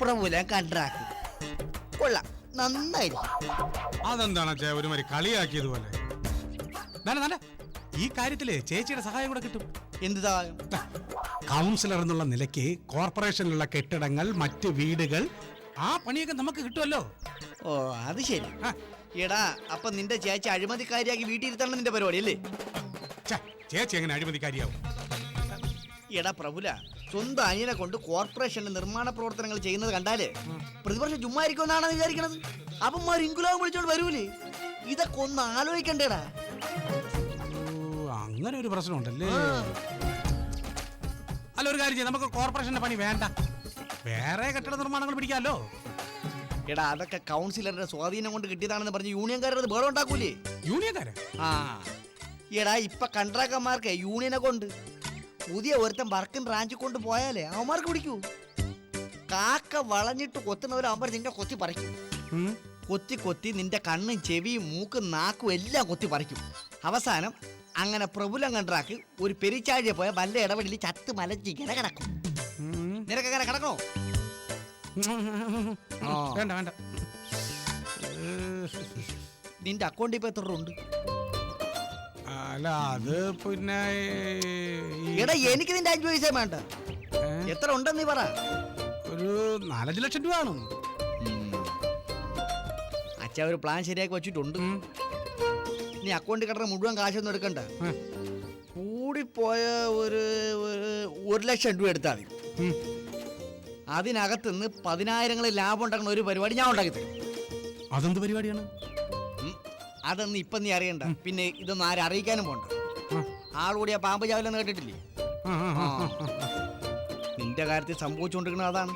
പ്രഭുലൻ കണ്ട്രാക്ക് കൊള്ളാം നന്നായിരിക്കും. അതെന്താണ് അച്ഛാ ഒരുമാതിരി കളിയാക്കിയതുപോലെ ദാണ്ടെ, ദാണ്ടെ, ഈ കാര്യത്തിൽ ചേച്ചിയുടെ സഹായം കൂടെ കിട്ടും. എന്ത് സഹായം? കൗൺസിലർ എന്നുള്ള നിലയ്ക്ക് കോർപ്പറേഷനിലുള്ള കെട്ടിടങ്ങൾ മറ്റ് വീടുകൾ ആ പണിയൊക്കെ നമുക്ക് കിട്ടുമല്ലോ. ഓ അത് ശരി. ആ, എടാ അപ്പൊ നിന്റെ ചേച്ചി അഴിമതിക്കാരിയാക്കി വീട്ടിൽ ഇരുത്തണം നിന്റെ പരിപാടി അല്ലേ? ഛെ, ചേച്ചി എങ്ങനെ അഴിമതിക്കാരിയാവും? എടാ പ്രഭുല സ്വന്തം അനിയനെ കൊണ്ട് കോർപ്പറേഷന്റെ നിർമ്മാണ പ്രവർത്തനങ്ങൾ ചെയ്യുന്നത് കണ്ടാൽ പ്രതിപക്ഷം ചുമ്മാ എന്നാണ് വിചാരിക്കണത്? അപ്പൊ ഇൻകുലാവ് വിളിച്ചോണ്ട് വരൂലേ? ഇതൊക്കെ ഒന്ന് ആലോചിക്കണ്ടേടാ. അങ്ങനെ ഒരു പ്രശ്നമുണ്ടല്ലേ? ഉണ്ടല്ലേ അല്ല ഒരു കാര്യം നമുക്ക് കോർപ്പറേഷന്റെ പണി വേണ്ട. വേറെ കെട്ടിട നിർമ്മാണങ്ങൾ പിടിക്കാമല്ലോ. എടാ അതൊക്കെ കൗൺസിലറുടെ സ്വാധീനം കൊണ്ട് കിട്ടിയതാണെന്ന് പറഞ്ഞ് യൂണിയൻകാരുടെ ബഹളം ഉണ്ടാക്കൂലേ? യൂണിയൻകാരെ? ആ. എടാ ഇപ്പൊ കൺട്രാക്ടർമാർക്ക് യൂണിയനെ കൊണ്ട് പുതിയ ഒരുത്തൻ വർക്കും റാഞ്ചി കൊണ്ട് പോയാലേ അവന്മാർക്ക് പിടിക്കൂ. കാക്ക വളഞ്ഞിട്ട് കൊത്തുന്നവരാകുമ്പോൾ നിന്റെ കൊത്തി പറിക്കും. കൊത്തി കൊത്തി നിന്റെ കണ്ണും ചെവിയും മൂക്കും നാക്കും എല്ലാം കൊത്തി പറിക്കും. അവസാനം അങ്ങനെ പ്രഭുലം കണ്ട്രാക്ക് ഒരു പെരിച്ചാഴിയെ പോയ വല്ല ഇടപെടലിൽ ചത്ത് മലച്ച് ഇങ്ങനെ കിടക്കും. നിനക്ക് അങ്ങനെ കിടക്കണോ? വേണ്ട വേണ്ട. നിന്റെ അക്കൗണ്ടിൽ ഇപ്പൊ എത്ര ഉണ്ട്? അല്ല അത് പിന്നെ ഈ- എടാ എനിക്ക് നിന്റെ അഞ്ചു പൈസ വേണ്ട ഏ? എത്ര ഉണ്ടെന്ന് നീ പറ ഒരു നാലഞ്ച് ലക്ഷം രൂപ ആണ് അച്ഛ ഒരു പ്ലാൻ ശരിയാക്കി വെച്ചിട്ടുണ്ട് ഉം. നീ അക്കൗണ്ടിൽ കിടന്ന മുഴുവൻ കാശൊന്നും എടുക്കണ്ട ഏ. കൂടിപ്പോയ ഒരു ഒരു- ഒരു ലക്ഷം രൂപ എടുത്താൽ മതി ഉം. അതിനകത്ത് നിന്ന് പതിനായിരങ്ങൾ ലാഭം ഉണ്ടാക്കുന്ന ഒരു പരിപാടി ഞാൻ ഉണ്ടാക്കി തരും അതെന്ത് പരിപാടിയാണ്. അതൊന്നും ഇപ്പം നീ അറിയണ്ട. പിന്നെ ഇതൊന്നും ആരും അറിയിക്കാനും പോണ്ട. ആളുകൂടിയ കൂടിയ പാമ്പ് ചാവില്ലെന്ന് കേട്ടിട്ടില്ലേ. നിന്റെ കാര്യത്തിൽ സംഭവിച്ചുകൊണ്ടിരിക്കുന്നത് അതാണ്.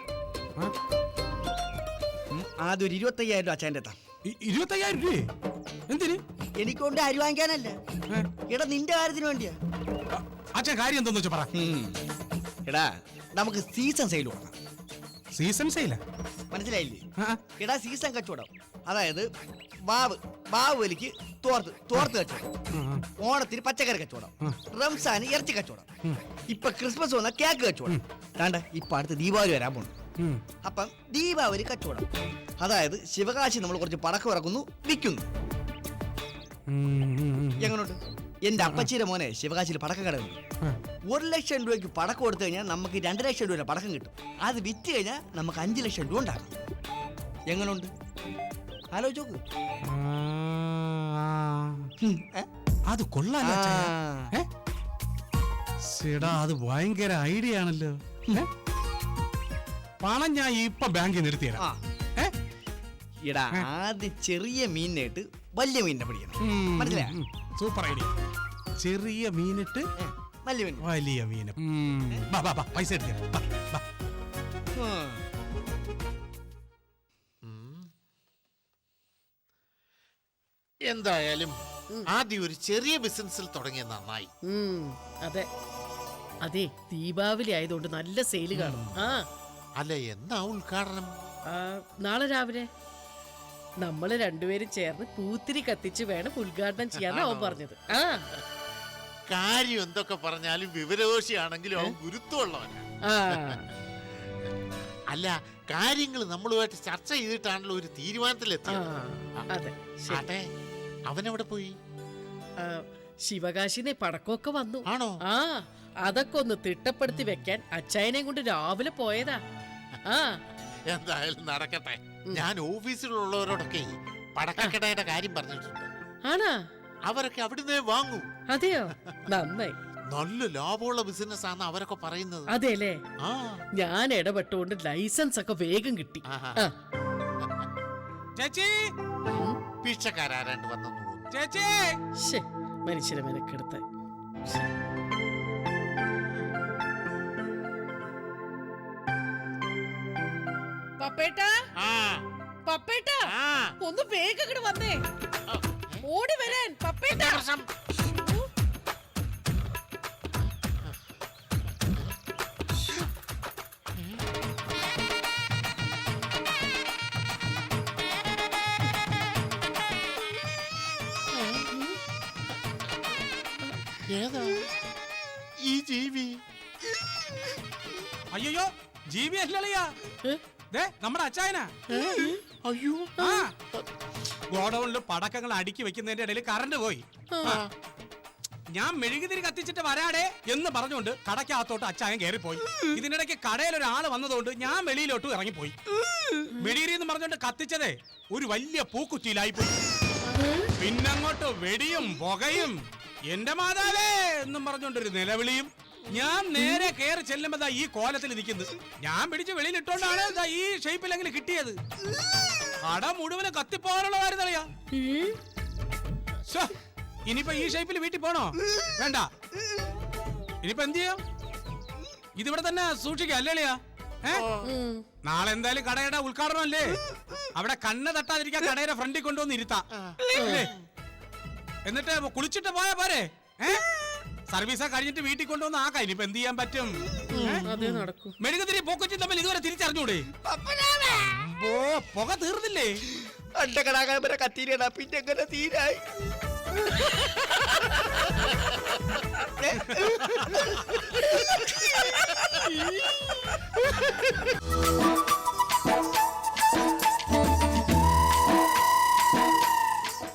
ആദ്യം ഒരു ഇരുപത്തയ്യായിരം രൂപ അച്ഛന്റെ എത്താം ഇരുപത്തയ്യായിരം രൂപ എന്തിന്? എനിക്കൊണ്ട് അരി വാങ്ങിക്കാനല്ല. എടാ നിന്റെ കാര്യത്തിന് വേണ്ടിയാ. അച്ഛൻ കാര്യം എന്തെന്ന് വെച്ചാ പറ. എടാ നമുക്ക് സീസൺ സെയിൽ കൊടുക്കാം. സീസൺ സെയിലാ? മനസ്സിലായില്ലേ? എടാ സീസൺ കച്ചവടം. അതായത് ബാവ് ബാവ് വലിക്ക് തോർത്ത് തോർത്ത് കച്ചവടം. ഓണത്തിന് പച്ചക്കറി കച്ചവടം. റംസാന് ഇറച്ചി കച്ചവടം. ഇപ്പൊ ക്രിസ്മസ് വന്ന കേക്ക് കച്ചവടം. വേണ്ട ഇപ്പൊ അടുത്ത് ദീപാവലി വരാൻ പോണു. അപ്പം ദീപാവലി കച്ചവടം. അതായത് ശിവകാശി നമ്മൾ കുറച്ച് പടക്കം ഇറക്കുന്നു വിൽക്കുന്നു. എങ്ങനോട്ട് എന്റെ അപ്പച്ചിയുടെ മോനെ ശിവകാശിയിൽ പടക്കം കടയുണ്ട് ഒരു ലക്ഷം രൂപയ്ക്ക് പടക്കം കൊടുത്തു കഴിഞ്ഞാൽ നമുക്ക് രണ്ട് ലക്ഷം രൂപയുടെ പടക്കം കിട്ടും. അത് വിറ്റ് കഴിഞ്ഞാൽ നമുക്ക് അഞ്ച് ലക്ഷം രൂപ ഉണ്ടാക്കാം. എങ്ങനുണ്ട്? ആലോചിച്ച് നോക്ക് ഉം, ഏ? അത് കൊള്ളാലോ? ശ്ശെടാ, അത് ഭയങ്കര ഐഡിയ ആണല്ലോ. പണം ഞാൻ ഇപ്പൊ ബാങ്കിൽ. ഏ? എടാ ആദ്യം ചെറിയ മീനിനായിട്ട് വലിയ മീനിനെ പിടിക്കണം. മനസ്സിലായ? സൂപ്പർ ഐഡിയ ചെറിയ മീനിട്ട് വലിയ മീൻ. വലിയ മീൻ പൈസ എടുത്തരാം എന്തായാലും ആദ്യം ഒരു ചെറിയ ബിസിനസ്സിൽ തുടങ്ങിയ നന്നായി. അതെ. അതെ ദീപാവലി ആയതുകൊണ്ട് നല്ല സെയിൽ കാണും. ആ. അല്ല എന്നാ ഉദ്ഘാടനം? ആ, നാളെ രാവിലെ. നമ്മൾ രണ്ടുപേരും ചേർന്ന് പൂത്തിരി കത്തിച്ച് വേണം ഉദ്ഘാടനം ചെയ്യാന്ന് അവൻ പറഞ്ഞത്. ആ. കാര്യം എന്തൊക്കെ പറഞ്ഞാലും വിവരദോഷിയാണെങ്കിലും അവൻ ഗുരുത്വമുള്ളവനാ. ആ. അല്ല കാര്യങ്ങൾ നമ്മളുമായിട്ട് ചർച്ച ചെയ്തിട്ടാണല്ലോ ഒരു ആ, തീരുമാനത്തിലെത്തിയത് അതെ ശരി. അതെ. അവനെവിടെ പോയി? ശിവകാശിനെ പടക്കമൊക്കെ വന്നു. ആണോ? ആ അതൊക്കെ ഒന്ന് തിട്ടപ്പെടുത്തി വെക്കാൻ അച്ചായനെ കൊണ്ട് രാവിലെ പോയതാ. ആ. എന്തായാലും നടക്കട്ടെ. ഞാൻ ഓഫീസിലുള്ളവരോടൊക്കെ പടക്കക്കടയുടെ കാര്യം പറഞ്ഞിട്ടുണ്ട്. ആണാ? അവരൊക്കെ അവിടുന്ന് വാങ്ങും. അതെയോ? നന്നായി. നല്ല ലാഭമുള്ള ബിസിനസ് ആണ് അവരൊക്കെ പറയുന്നത്. അതെല്ലേ ഞാൻ ഇടപെട്ടുകൊണ്ട് ലൈസൻസ് ഒക്കെ വേഗം കിട്ടി. ചേച്ചി പിച്ചക്കാരാണ്ട് വന്നു? ചേച്ചി! ശ്ശെ, മനുഷ്യനെ മെനക്കെടുത്ത്. പപ്പേട്ടാ? പപ്പേട്ടാ? ഒന്ന് വേഗം വന്നേ. ഓടി വരാൻ പപ്പേട്ടാ. ഏതാ? ഈ ജീവി. അയ്യോ ജീവി അല്ലളിയാ. ഏ? ദേ നമ്മുടെ അച്ചായനാ. അയ്യോ. ആ. ഗോഡൌണിൽ പടക്കങ്ങൾ അടുക്കി വെക്കുന്നതിന്റെ ഇടയിൽ കറണ്ട് പോയി. ഞാൻ മെഴുകുതിരി കത്തിച്ചിട്ട് വരാടേ എന്ന് പറഞ്ഞുകൊണ്ട് കടക്കകത്തോട്ട് അച്ചായൻ കയറിപ്പോയി. ഇതിനിടയ്ക്ക് കടയിൽ ഒരാൾ വന്നതുകൊണ്ട് ഞാൻ വെളിയിലോട്ട് ഇറങ്ങിപ്പോയി. മെഴുകിരി എന്ന് പറഞ്ഞുകൊണ്ട് കത്തിച്ചതേ ഒരു വലിയ പൂക്കുറ്റിയിലായി പോയി പിന്നങ്ങോട്ട് വെടിയും പുകയും എന്റെ മാതാവേ എന്നും പറഞ്ഞുകൊണ്ടൊരു നിലവിളിയും. ഞാൻ നേരെ കയറി ചെല്ലുമ്പോ ദാ ഈ കോലത്തിൽ നിൽക്കുന്നത് ഞാൻ പിടിച്ച് വെളിയിലിട്ടോണ്ടാണ് ദാ ഈ ഷേപ്പിലെങ്കിലും കിട്ടിയത്. കട മുഴുവനും കത്തിപ്പോകാനുള്ള കാര്യം അറിയാ. ഇനിയിപ്പോ ഈ ഷേപ്പിൽ വീട്ടിൽ പോണോ? വേണ്ട. ഇനിയിപ്പോ എന്ത് ചെയ്യാം? ഇതിവിടെ തന്നെ സൂക്ഷിക്കാം അല്ലേളിയാ. നാളെ എന്തായാലും കടയുടെ ഉദ്ഘാടനം അല്ലേ അവിടെ കണ്ണ് തട്ടാതിരിക്കാൻ കടയുടെ ഫ്രണ്ടിൽ കൊണ്ടുവന്ന് ഇരുത്താം? എന്നിട്ട് കുളിച്ചിട്ട് പോയാ പോരെ? സർവീസ കഴിഞ്ഞിട്ട് വീട്ടിൽ കൊണ്ടുവന്ന് ആക്കാം. ഇനിയിപ്പോ എന്ത് ചെയ്യാൻ പറ്റും? അതേ നടക്കൂ. മെഴുകുതിരി പൂക്കൊച്ചി തമ്മിൽ ഇതുവരെ തിരിച്ചറിഞ്ഞൂടെ? ഓ പുക തീർന്നില്ലേ? എന്റെ വരെ കത്തിരിയടാ പിന്നെ എങ്ങനെ തീരായി?